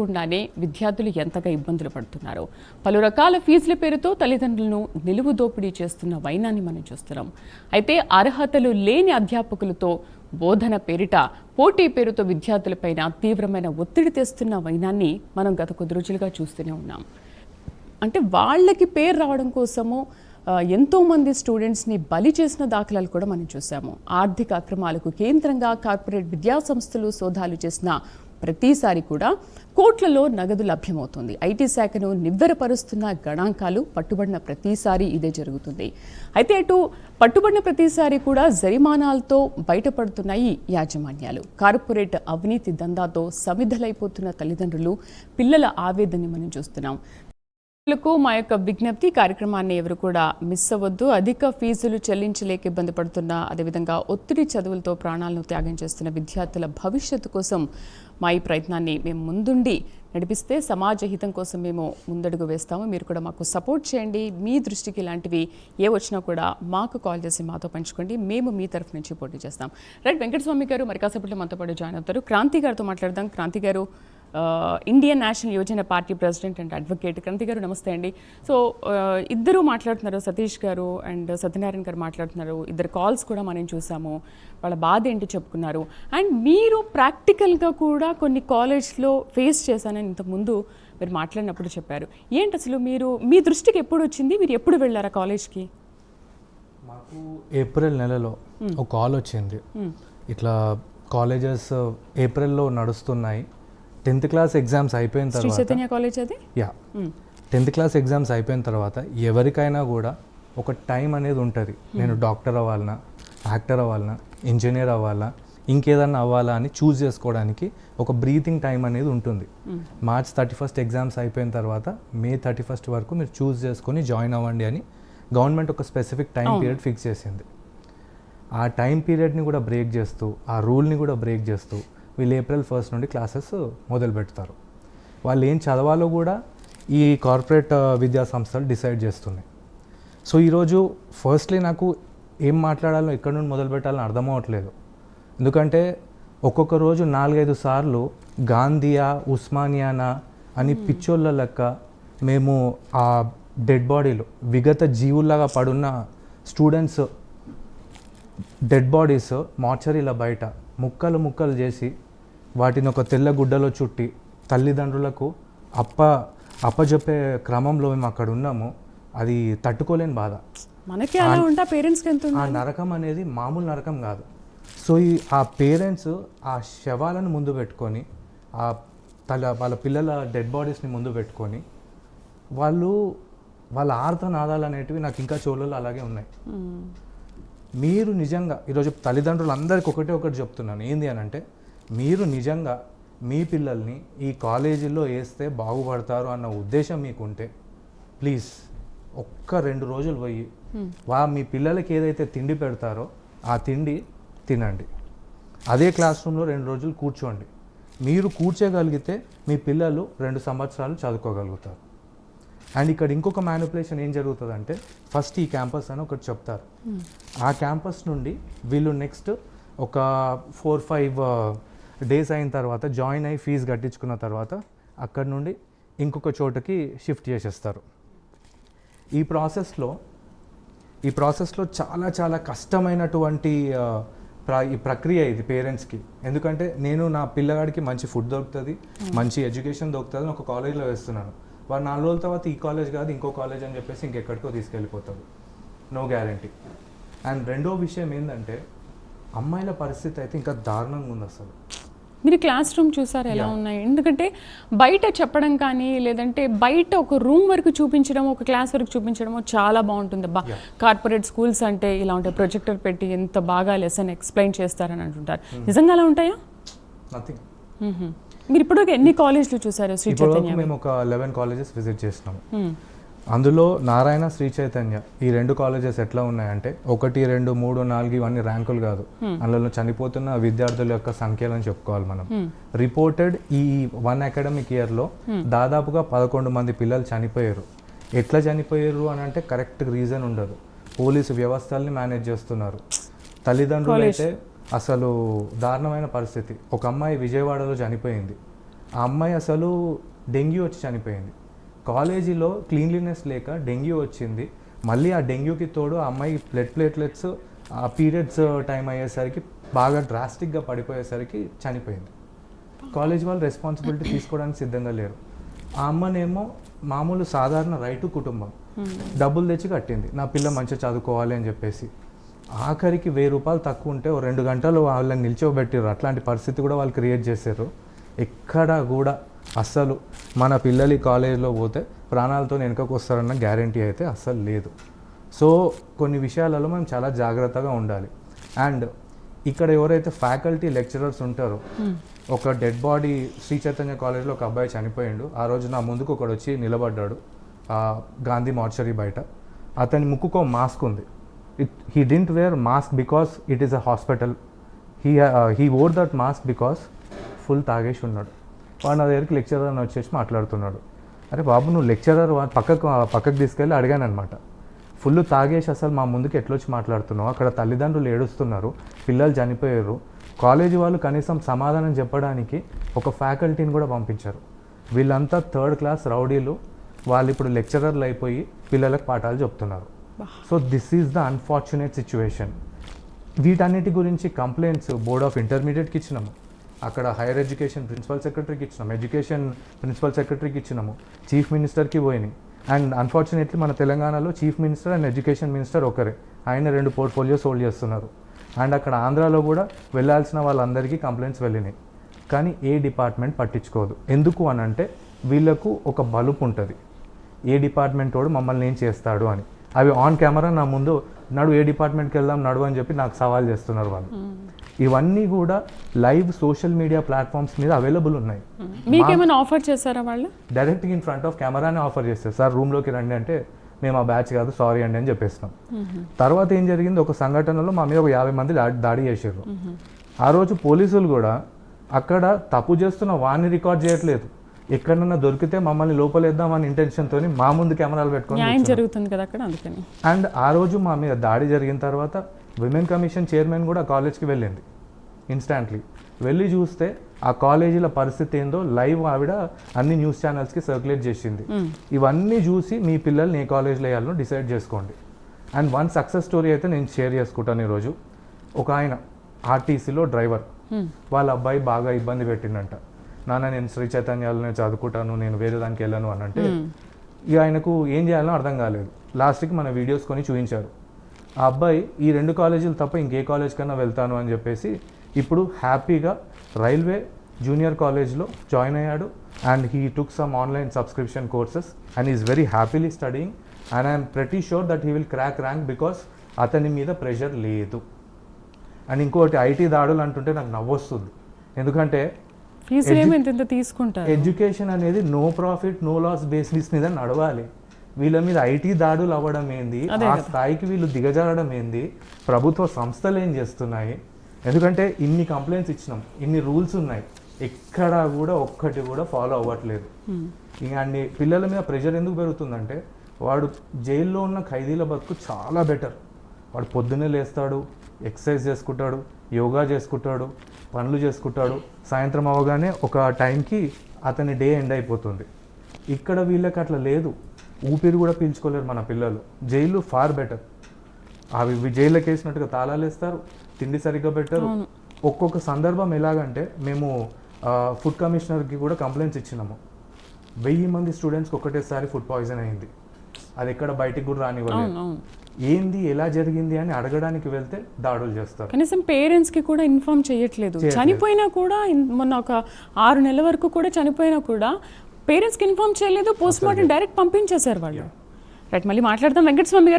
లేకుండానే విద్యార్థులు ఎంతగా ఇబ్బందులు పడుతున్నారు. పలు రకాల ఫీజుల పేరుతో తల్లిదండ్రులను నిలువు దోపిడీ చేస్తున్న వైనాన్ని మనం చూస్తున్నాం. అయితే అర్హతలు లేని అధ్యాపకులతో బోధన పేరిట పోటీ పేరుతో విద్యార్థులపైన తీవ్రమైన ఒత్తిడి తెస్తున్న వైనాన్ని మనం గత కొద్ది రోజులుగా చూస్తూనే ఉన్నాం. అంటే వాళ్ళకి పేరు రావడం కోసము ఎంతోమంది స్టూడెంట్స్ని బలి చేసిన దాఖలాలు కూడా మనం చూసాము ఆర్థిక అక్రమాలకు కేంద్రంగా కార్పొరేట్ విద్యా సంస్థలు సోదాలు చేసిన ప్రతిసారి కూడా కోట్లలో నగదు లభ్యమవుతుంది. ఐటీ శాఖను నివ్వెరపరుస్తున్న గణాంకాలు పట్టుబడిన ప్రతిసారి ఇదే జరుగుతుంది. అయితే అటు పట్టుబడిన ప్రతిసారి కూడా జరిమానాలతో బయటపడుతున్నాయి యాజమాన్యాలు. కార్పొరేట్ అవినీతి దందాతో సమిధలైపోతున్న తల్లిదండ్రులు పిల్లల ఆవేదనని మనం చూస్తున్నాం. లకు మా యొక్క విజ్ఞప్తి కార్యక్రమాన్ని ఎవరు కూడా మిస్ అవ్వద్దు. అధిక ఫీజులు చెల్లించలేక ఇబ్బంది పడుతున్న అదేవిధంగా ఒత్తిడి చదువులతో ప్రాణాలను త్యాగం చేస్తున్న విద్యార్థుల భవిష్యత్తు కోసం మా ఈ ప్రయత్నాన్ని మేము ముందుండి నడిపిస్తే సమాజ హితం కోసం మేము ముందడుగు వేస్తాము. మీరు కూడా మాకు సపోర్ట్ చేయండి. మీ దృష్టికి ఇలాంటివి ఏ వచ్చినా కూడా మాకు కాల్ చేసి మాతో పంచుకోండి. మేము మీ తరఫు నుంచి పోటీ చేస్తాం. రైట్ వెంకటస్వామి గారు మరి కాసేపట్లో మనతో పాటు జాయిన్ అవుతారు. క్రాంతి గారితో మాట్లాడదాం. క్రాంతి గారు ఇండియన్ నేషనల్ యువజన party president and advocate Kranthi గారు నమస్తే అండి. సో ఇద్దరు మాట్లాడుతున్నారు సతీష్ గారు అండ్ సత్యనారాయణ గారు మాట్లాడుతున్నారు. ఇద్దరు కాల్స్ కూడా మనం చూసాము. వాళ్ళ బాధ ఏంటి చెప్పుకున్నారు. అండ్ మీరు ప్రాక్టికల్గా కూడా కొన్ని కాలేజ్లో ఫేస్ చేశానని ఇంతకుముందు మీరు మాట్లాడినప్పుడు చెప్పారు. ఏంటి అసలు మీరు మీ దృష్టికి ఎప్పుడు వచ్చింది? మీరు ఎప్పుడు వెళ్ళారా కాలేజ్కి మాకు ఏప్రిల్ నెలలో ఒక కాల్ వచ్చింది. ఇట్లా కాలేజెస్ ఏప్రిల్లో నడుస్తున్నాయి. టెన్త్ క్లాస్ ఎగ్జామ్స్ అయిపోయిన తర్వాత చైతన్య కాలేజ్ అది? యా. టెన్త్ క్లాస్ ఎగ్జామ్స్ అయిపోయిన తర్వాత ఎవరికైనా కూడా ఒక టైం అనేది ఉంటుంది. నేను డాక్టర్ అవ్వాలనా యాక్టర్ అవ్వాలనా ఇంజనీర్ అవ్వాలా ఇంకేదన్నా అవ్వాలా అని చూస్ చేసుకోవడానికి ఒక బ్రీతింగ్ టైం అనేది ఉంటుంది. మార్చ్ థర్టీ ఫస్ట్ ఎగ్జామ్స్ అయిపోయిన తర్వాత మే థర్టీ ఫస్ట్ వరకు మీరు చూస్ చేసుకొని జాయిన్ అవ్వండి అని గవర్నమెంట్ ఒక స్పెసిఫిక్ టైం పీరియడ్ ఫిక్స్ చేసింది. ఆ టైం పీరియడ్ని కూడా బ్రేక్ చేస్తూ ఆ రూల్ని కూడా బ్రేక్ చేస్తూ వీళ్ళు ఏప్రిల్ ఫస్ట్ నుండి క్లాసెస్ మొదలు పెడతారు. వాళ్ళు ఏం చదవాలో కూడా ఈ కార్పొరేట్ విద్యా సంస్థలు డిసైడ్ చేస్తున్నాయి. సో ఈరోజు ఫస్ట్లీ నాకు ఏం మాట్లాడాలో ఎక్కడి నుండి మొదలు పెట్టాలని అర్థం అవ్వట్లేదు. ఎందుకంటే ఒక్కొక్క రోజు నాలుగైదు సార్లు గాంధీయా ఉస్మానియానా అని పిచ్చోళ్ళ లెక్క మేము ఆ డెడ్ బాడీలు విగత జీవుల్లాగా పడున్న స్టూడెంట్స్ డెడ్ బాడీస్ మార్చరీల బయట ముక్కలు ముక్కలు చేసి వాటిని ఒక తెల్ల గుడ్డలో చుట్టి తల్లిదండ్రులకు అప్ప అప్పజెప్పే క్రమంలో మేము అక్కడ ఉన్నాము. అది తట్టుకోలేని బాధ. మనకి అలా ఉంటా పేరెంట్స్కి ఎంత? ఆ నరకం అనేది మామూలు నరకం కాదు. సో ఈ ఆ పేరెంట్స్ ఆ శవాలను ముందు పెట్టుకొని ఆ తల వాళ్ళ పిల్లల డెడ్ బాడీస్ని ముందు పెట్టుకొని వాళ్ళు వాళ్ళ ఆర్తనాదాలు అనేటివి నాకు ఇంకా చోళలు అలాగే ఉన్నాయి. మీరు నిజంగా ఈరోజు తల్లిదండ్రులు అందరికి ఒకటే ఒకటి చెప్తున్నాను. ఏంది అని అంటే మీరు నిజంగా మీ పిల్లల్ని ఈ కాలేజీల్లో వేస్తే బాగుపడతారు అన్న ఉద్దేశం మీకుంటే ప్లీజ్ ఒక్క రెండు రోజులు పోయి వా మీ పిల్లలకి ఏదైతే తిండి పెడతారో ఆ తిండి తినండి. అదే క్లాస్ రూమ్లో రెండు రోజులు కూర్చోండి. మీరు కూర్చోగలిగితే మీ పిల్లలు రెండు సంవత్సరాలు చదువుకోగలుగుతారు. అండ్ ఇక్కడ ఇంకొక మ్యానిపులేషన్ ఏం జరుగుతుందంటే ఫస్ట్ ఈ క్యాంపస్ అని ఒకటి చెప్తారు. ఆ క్యాంపస్ నుండి వీళ్ళు నెక్స్ట్ ఒక ఫోర్ ఫైవ్ డేస్ అయిన తర్వాత జాయిన్ అయ్యి ఫీజు కట్టించుకున్న తర్వాత అక్కడ నుండి ఇంకొక చోటకి షిఫ్ట్ చేసేస్తారు. ఈ ప్రాసెస్లో ఈ ప్రాసెస్లో చాలా చాలా కష్టమైనటువంటి ఈ ప్రక్రియ ఇది పేరెంట్స్కి ఎందుకంటే నేను నా పిల్లగాడికి మంచి ఫుడ్ దొరుకుతుంది మంచి ఎడ్యుకేషన్ దొరుకుతుంది అని ఒక కాలేజ్లో వేస్తున్నాను. వాడు నాలుగు రోజుల తర్వాత ఈ కాలేజ్ కాదు ఇంకో కాలేజ్ అని చెప్పేసి ఇంకెక్కడికో తీసుకెళ్ళిపోతాడు. నో గ్యారంటీ అండ్ రెండో విషయం ఏంటంటే అమ్మాయిల పరిస్థితి అయితే ఇంకా దారుణంగా ఉంది అసలు. మీరు క్లాస్ రూమ్ చూసారు ఎలా ఉన్నాయి? ఎందుకంటే బయట చెప్పడం కానీ లేదంటే బయట ఒక రూమ్ వరకు చూపించడం ఒక క్లాస్ వరకు చూపించడం చాలా బాగుంటుంది. అబ్బా కార్పొరేట్ స్కూల్స్ అంటే ఇలా ఉంటాయి ప్రొజెక్టర్ పెట్టి ఎంత బాగా లెసన్ ఎక్స్ప్లెయిన్ చేస్తారని అంటుంటారు. నిజంగా అలా ఉంటాయా. మీరు ఇప్పుడు ఎన్ని కాలేజ్లు చూసారు? శ్రీ చైతన్య? మేము ఒక లెవెన్ కాలేజెస్ విజిట్ చేసినాము. మ్మ్. అందులో నారాయణ శ్రీ చైతన్య ఈ రెండు కాలేజెస్ ఎట్లా ఉన్నాయంటే ఒకటి రెండు మూడు నాలుగు ఇవన్నీ ర్యాంకులు కాదు. అందులో చనిపోతున్న విద్యార్థుల యొక్క సంఖ్యలను చెప్పుకోవాలి మనం. రిపోర్టెడ్ ఈ వన్ అకాడమిక్ ఇయర్లో దాదాపుగా పదకొండు మంది పిల్లలు చనిపోయారు. ఎట్లా చనిపోయారు అని అంటే కరెక్ట్ రీజన్ ఉండదు. పోలీసు వ్యవస్థల్ని మేనేజ్ చేస్తున్నారు. తల్లిదండ్రులు అయితే అసలు దారుణమైన పరిస్థితి. ఒక అమ్మాయి విజయవాడలో చనిపోయింది. ఆ అమ్మాయి అసలు డెంగ్యూ వచ్చి చనిపోయింది. కాలేజీలో క్లీన్లీనెస్ లేక డెంగ్యూ వచ్చింది. మళ్ళీ ఆ డెంగ్యూకి తోడు ఆ అమ్మాయి బ్లడ్ ప్లేట్లెట్స్ ఆ పీరియడ్స్ టైం అయ్యేసరికి బాగా డ్రాస్టిక్గా పడిపోయేసరికి చనిపోయింది. కాలేజ్ వాళ్ళు రెస్పాన్సిబిలిటీ తీసుకోవడానికి సిద్ధంగా లేరు. ఆ అమ్మనేమో మామూలు సాధారణ రైతు కుటుంబం. డబ్బులు తెచ్చి కట్టింది. నా పిల్ల మంచిగా చదువుకోవాలి అని చెప్పేసి. ఆఖరికి వెయ్యి రూపాయలు తక్కువ ఉంటే ఓ రెండు గంటలు వాళ్ళని నిల్చోబెట్టారు అట్లాంటి పరిస్థితి కూడా వాళ్ళు క్రియేట్ చేశారు. ఎక్కడ కూడా అస్సలు మన పిల్లలు ఈ కాలేజీలో పోతే ప్రాణాలతో వెనుకకు వస్తారన్న గ్యారంటీ అయితే అస్సలు లేదు. సో కొన్ని విషయాలలో మనం చాలా జాగ్రత్తగా ఉండాలి. అండ్ ఇక్కడ ఎవరైతే ఫ్యాకల్టీ లెక్చరర్స్ ఉంటారో ఒక డెడ్ బాడీ శ్రీ చైతన్య కాలేజ్లో ఒక అబ్బాయి చనిపోయిండు. ఆ రోజు నా ముందుకు ఒకడు వచ్చి నిలబడ్డాడు ఆ గాంధీ మార్చరీ బయట. అతని ముక్కుకో మాస్క్ ఉంది. It he didn't wear mask because it is a hospital. He he wore that mask because full తాగేసి ఉన్నాడు. వాడు నా దగ్గరికి లెక్చరర్ అని వచ్చేసి మాట్లాడుతున్నాడు. అరే బాబు నువ్వు లెక్చరర్ పక్కకు పక్కకు తీసుకెళ్ళి అడిగాను అనమాట ఫుల్ తాగేసి అసలు మా ముందుకు ఎట్లొచ్చి మాట్లాడుతున్నావు? అక్కడ తల్లిదండ్రులు ఏడుస్తున్నారు పిల్లలు చనిపోయారు. కాలేజీ వాళ్ళు కనీసం సమాధానం చెప్పడానికి ఒక ఫ్యాకల్టీని కూడా పంపించారు. వీళ్ళంతా థర్డ్ క్లాస్ రౌడీలు వాళ్ళు ఇప్పుడు లెక్చరర్లు అయిపోయి పిల్లలకు పాఠాలు చెప్తున్నారు. So this is the unfortunate situation వీటన్నిటి గురించి కంప్లైంట్స్ బోర్డ్ ఆఫ్ ఇంటర్మీడియట్కి ఇచ్చినాము. అక్కడ హైయర్ ఎడ్యుకేషన్ ప్రిన్సిపల్ సెక్రటరీకి ఇచ్చినాము ఎడ్యుకేషన్ ప్రిన్సిపల్ సెక్రటరీకి ఇచ్చినాము. చీఫ్ మినిస్టర్కి పోయినాయి. అండ్ అన్ఫార్చునేట్లీ మన తెలంగాణలో chief minister and education minister ఒకరే. ఆయన రెండు పోర్ట్ఫోలియోస్ హోల్డ్ చేస్తున్నారు. అండ్ అక్కడ ఆంధ్రాలో కూడా వెళ్ళాల్సిన వాళ్ళందరికీ కంప్లైంట్స్ వెళ్ళినాయి. కానీ ఏ డిపార్ట్మెంట్ పట్టించుకోదు. ఎందుకు అని అంటే వీళ్ళకు ఒక బలుపు ఉంటుంది. ఏ డిపార్ట్మెంట్ వాడు మమ్మల్ని ఏం చేస్తాడు అని. అవి ఆన్ కెమెరా నా ముందు నడు ఏ డిపార్ట్మెంట్కి వెళ్దాం నడు అని చెప్పి నాకు సవాల్ చేస్తున్నారు వాళ్ళు. ఇవన్నీ కూడా లైవ్ సోషల్ మీడియా ప్లాట్ఫామ్స్ మీద అవైలబుల్ ఉన్నాయి. మీకేమైనా ఆఫర్ చేశారా వాళ్ళు? డైరెక్ట్గా ఇన్ ఫ్రంట్ ఆఫ్ కెమెరానే ఆఫర్ చేస్తారు. సార్ రూమ్లోకి రండి అంటే మేము ఆ బ్యాచ్ కాదు సారీ అండి అని చెప్పేస్తున్నాం. తర్వాత ఏం జరిగింది? ఒక సంఘటనలో మా మీద ఒక యాభై మంది దాడి చేసారు ఆ రోజు పోలీసులు కూడా అక్కడ తప్పు చేస్తున్న వాడిని రికార్డ్ చేయట్లేదు. ఎక్కడన్నా దొరికితే మమ్మల్ని లోపలేద్దామని ఇంటెన్షన్తో మా ముందు కెమెరాలు పెట్టుకొని న్యాయం జరుగుతుంది కదా అక్కడ అందుకని. అండ్ ఆ రోజు మా మీద దాడి జరిగిన తర్వాత విమెన్ కమిషన్ చైర్మన్ కూడా కాలేజ్కి వెళ్ళింది ఇన్స్టాంట్లీ వెళ్ళి చూస్తే ఆ కాలేజీల పరిస్థితి ఏందో లైవ్ ఆవిడ అన్ని న్యూస్ ఛానల్స్కి సర్క్యులేట్ చేసింది. ఇవన్నీ చూసి మీ పిల్లల్ని ఏ కాలేజ్లో వేయాలో డిసైడ్ చేసుకోండి. అండ్ వన్ సక్సెస్ స్టోరీ అయితే నేను షేర్ చేసుకుంటాను ఈరోజు. ఒక ఆయన ఆర్టీసీలో డ్రైవర్ వాళ్ళ అబ్బాయి బాగా ఇబ్బంది పెట్టిండంట. నాన్న నేను శ్రీ చైతన్యాలనే చదువుకుంటాను నేను వేరే దానికి వెళ్ళను అని అంటే ఇక ఆయనకు ఏం చేయాలో అర్థం కాలేదు. లాస్ట్కి మన వీడియోస్ కొని చూపించారు. ఆ అబ్బాయి ఈ రెండు కాలేజీలు తప్ప ఇంకే కాలేజ్ కన్నా వెళ్తాను అని చెప్పేసి ఇప్పుడు హ్యాపీగా రైల్వే జూనియర్ కాలేజ్లో జాయిన్ అయ్యాడు. And he took some online subscription courses and is very happily studying. And I'm pretty sure that he will crack rank because అతని మీద ప్రెషర్ లేదు. అండ్ ఇంకోటి ఐటీ దాడులు అంటుంటే నాకు నవ్వొస్తుంది. ఎందుకంటే ఫీజులు ఏమి ఇంత ఇంత తీసుకుంటారు? ఎడ్యుకేషన్ అనేది no profit no loss basis మీద నడవాలి. వీళ్ళ మీద ఐటీ దాడులు అవ్వడం ఏంది? ఆ. స్థాయికి వీళ్ళు దిగజారడం ఏంది? ప్రభుత్వ సంస్థలు ఏం చేస్తున్నాయి? ఎందుకంటే ఇన్ని కంప్లైంట్స్ ఇచ్చినాం ఇన్ని రూల్స్ ఉన్నాయి. ఎక్కడా కూడా ఒక్కటి కూడా ఫాలో అవ్వట్లేదు. ఇక అన్ని పిల్లల మీద ప్రెషర్ ఎందుకు పెరుగుతుందంటే వాడు జైల్లో ఉన్న ఖైదీల బతుకు చాలా బెటర్ వాడు పొద్దున్నే లేస్తాడు ఎక్సర్సైజ్ చేసుకుంటాడు యోగా చేసుకుంటాడు పనులు చేసుకుంటాడు. సాయంత్రం అవగానే ఒక టైంకి అతని డే ఎండ్ అయిపోతుంది. ఇక్కడ వీళ్ళకి అట్లా లేదు. ఊపిరి కూడా పీల్చుకోలేరు మన పిల్లలు. Jail far better. అవి జైల్లోకి వేసినట్టుగా తాళాలు వేస్తారు తిండి సరిగ్గా పెట్టరు. ఒక్కొక్క సందర్భం ఎలాగంటే మేము ఫుడ్ కమిషనర్కి కూడా కంప్లైంట్స్ ఇచ్చినాము. వెయ్యి మంది స్టూడెంట్స్కి ఒకటేసారి ఫుడ్ పాయిజన్ అయింది. అది ఎక్కడ బయటికి కూడా రానివ్వలేదు. ఏంది ఎలా జరిగింది అని అడగడానికి వెళ్తే దాడులు చేస్తారు. కనీసం పేరెంట్స్కి కూడా ఇన్ఫార్మ్ చేయట్లేదు. చనిపోయినా కూడా మొన్న ఒక ఆరు నెలల వరకు కూడా చనిపోయినా కూడా పేరెంట్స్కి ఇన్ఫార్మ్ చేయలేదు పోస్ట్ మార్టం డైరెక్ట్ పంపించేశారు వాళ్ళు. రైట్ మళ్ళీ మాట్లాడదాం వెంకటస్వామి గారు